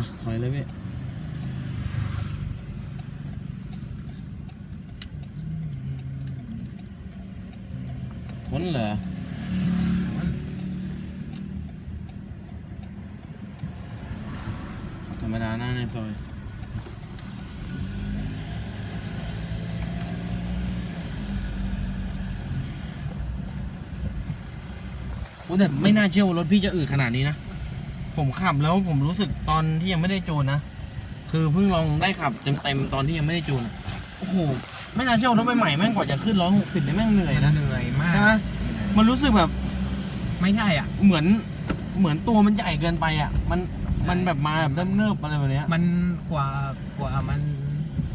อะถอยเลยพี่ค้นเหรอธรรมดาหน้าในซอยโอ้แต่ไม่น่าเชื่อว่ารถพี่จะอืดขนาดนี้นะ ผมขับแล้วผมรู้สึกตอนที่ยังไม่ได้จูนนะ คือเพิ่งลองได้ขับเต็มๆตอนที่ยังไม่ได้จูนอะโอ้โห ไม่น่าเชื่อว่ารถใหม่ๆแม่งกว่าจะขึ้นร้อยหกสิบเนี่ยแม่งเหนื่อยนะเหนื่อยมากใช่ไหมมันรู้สึกแบบไม่ใช่อะ เหมือนเหมือนตัวมันใหญ่เกินไปอะ มันมันแบบมาแบบเนิบๆอะไรแบบเนี้ยมันกว่ากว่ามัน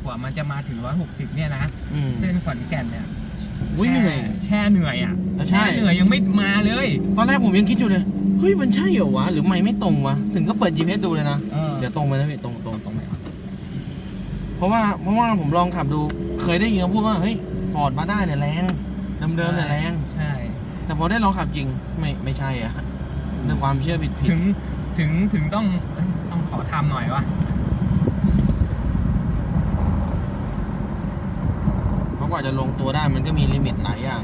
กว่ามันจะมาถึงร้อยหกสิบเนี่ยนะอืมเส้นขอนแก่นเนี่ย อุ้ยเหนื่อยแช่เหนื่อยอะใช่ แช่เหนื่อยยังไม่มาเลยตอนแรกผมยังคิดอยู่เลย เฮ้ยมันใช่เหรอวะ หรือไม่ไม่ตรงวะ ถึงก็เปิด GPS ดูเลยนะเออเดี๋ยวตรงไปนะพี่ตรงตรงตรงไหนวะเพราะว่าเพราะว่าผมลองขับดู เคยได้ยินเขาพูดว่าเฮ้ยฟอร์ดมาได้เนี่ยแรงเดิมๆเนี่ยแรง ใช่ แต่พอได้ลองขับจริงไม่ไม่ใช่อะในความเชื่อผิดผิด ถึงถึงถึงต้องต้องขอทำหน่อยวะ เพราะก ว่าจะลงตัวได้มันก็มีลิมิตหลายอย่าง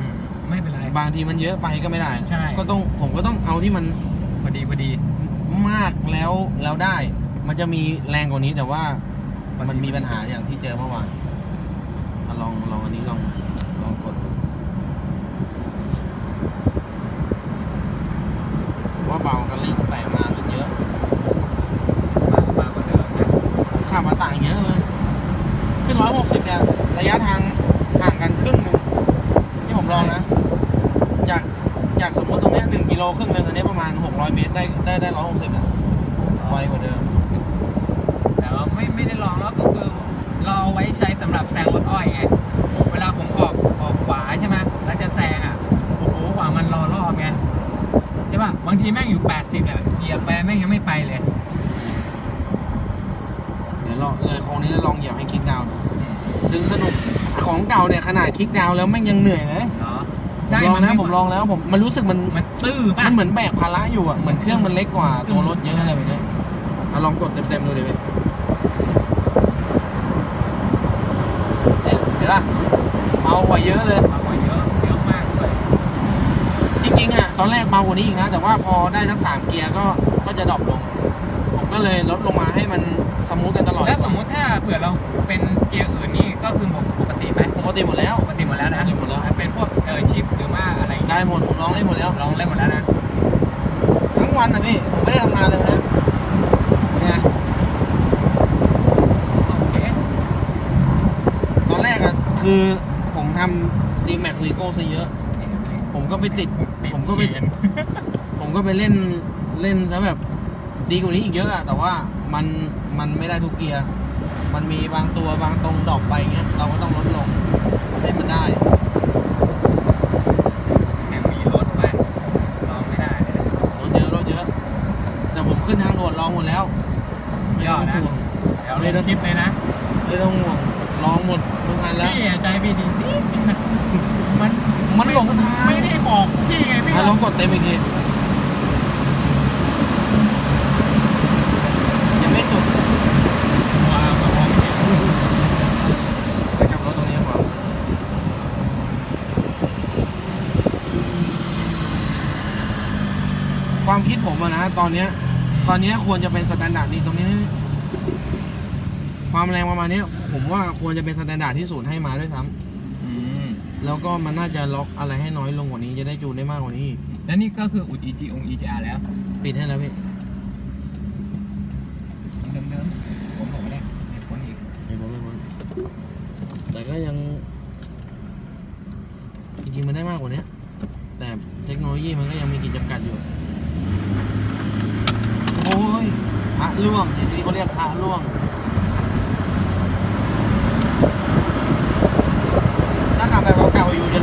อืมไม่เป็นไร บางทีมันเยอะไปก็ไม่ได้ ใช่ ก็ต้องผมก็ต้องเอาที่มันพอดีพอดีมากแล้วแล้วได้ มันจะมีแรงกว่านี้แต่ว่าพอดีมันมีปัญหาอย่างที่เจอเมื่อวานอะลองลองอันนี้ลองลองกดดูว่าเบากันเร่งแต่มาขึ้นเยอะมากมากกว่าเดิมนะ ขับมาต่างเยอะเลย ขึ้นร้อยหกสิบเนี่ย ระยะทางห่างกันครึ่งหนึงที่ผมลองนะ จาก จากสมมติตรงเนี้ยหนึ่งกิโลครึ่งหนึงอันนี้ประมาณหกร้อยเมตรได้ได้ได้ร้อยหกสิบอะไวกว่าเดิม แต่ว่าไม่ไม่ได้ลองแล้วก็คือเราเอาไว้ใช้สำหรับแซงรถอ้อยไง เวลาผมออกออกขวาใช่ไหมแล้วจะแซงอะ โอ้โหกว่ามันรอรอบไงใช่ป่ะ บางทีแม่งอยู่ 80เนี่ยเหยียบไปแม่งยังไม่ไปเลย เดี๋ยวลองเลยโค้งนี้จะลองเหยียบให้คลิกดาวน์ดูดึงสนุกของเก่าเนี่ยขนาดคลิกดาวน์แล้วแม่งยังเหนื่อยเลยเนาะ ผมลองนะผมลองแล้วผมมันรู้สึกมันมันตื้อป่ะมันเหมือนแบกภาระอยู่อะเหมือนเครื่องมันเล็กกว่าตัวรถเยอะอะไรแบบเนี้ยเอาลองกดเต็มๆดูดิพี่เนี่ยเห็นปะเบากว่าเยอะเลยมากกว่าเยอะเยอะมากเลยจริงๆอะตอนแรกเบากว่านี้อีกนะ แต่ว่าพอได้ทั้งสามเกียร์ก็ก็จะดรอปลงผมก็เลยลดลงมาให้มันสมูทกันตลอดแล้วสมมุติถ้าเผื่อเราเป็นเกียร์อื่นนี่ก็คือปกติไหมปกติหมดแล้วปกติหมดแล้วนะปกติหมดแล้วเป็นพวกเออชิปหรือว่าอะ ไรอย่างเงี้ยได้หมดผมลองได้หมดแล้วลองเล่นหมดแล้วนะ ทั้งวันนะพี่ผมไม่ได้ทำงานเลยนะเนี่ยโอเคตอนแรกอะคือผมทำดีแม็กวีโก้ซะเยอะ ผมก็ไปติด ผมก็ไปเชนผมก็ไปเล่นเล่นซะแบบดีกว่านี้อีกเยอะอะแต่ว่ามันมันไม่ได้ทุกเกียร์ มันมีบางตัวบางตรงดรอปไปเงี้ย เราก็ต้องลดลงให้มันได้ แถมมีรถไปลองไม่ได้เลย รถเยอะรถเยอะ แต่ผม ขึ้นทางด่วนลองหมดแล้วยอดนะไม่ต้องห่วงเดี๋ยวลงคลิปเลยนะไม่ต้องห่วงลองหมดทุกอันแล้วพี่อย่าใจไม่ดีนิดนึงนะมันมันหลงทางไม่ได้บอกพี่ไงพี่อะลองกดเต็มอีกทียังไม่สุดว้าวมองเห็นไปกลับรถตรงนี้ก่อนความคิดผมอะนะตอนเนี้ย ตอนเนี้ยควรจะเป็นสแตนดาร์ดนี่ตรงนี้ ความแรงประมาณเนี้ยผมว่าควรจะเป็นสแตนดาร์ดที่ศูนย์ให้มาด้วยซ้อืมำแล้วก็มันน่าจะล็อกอะไรให้น้อยลงกว่านี้จะได้จูนได้มากกว่านี้อีกแล้วนี่ก็คืออุด EG อง EGR แล้ว ปิดให้แล้วพี่เดิมๆผมบอกไม่ได้ไม่พ้นอีกไม่พ้นไม่พ้นแต่ก็ยังจริงๆมันได้มากกว่านี้แต่เทคโนโลยีมันก็ยังมีขีดจำกัดอยู่ โอ้ยพ ระล่วงที่เขาเรียกพระล่วงถ้าขับแบบเก่าๆอยู่จะ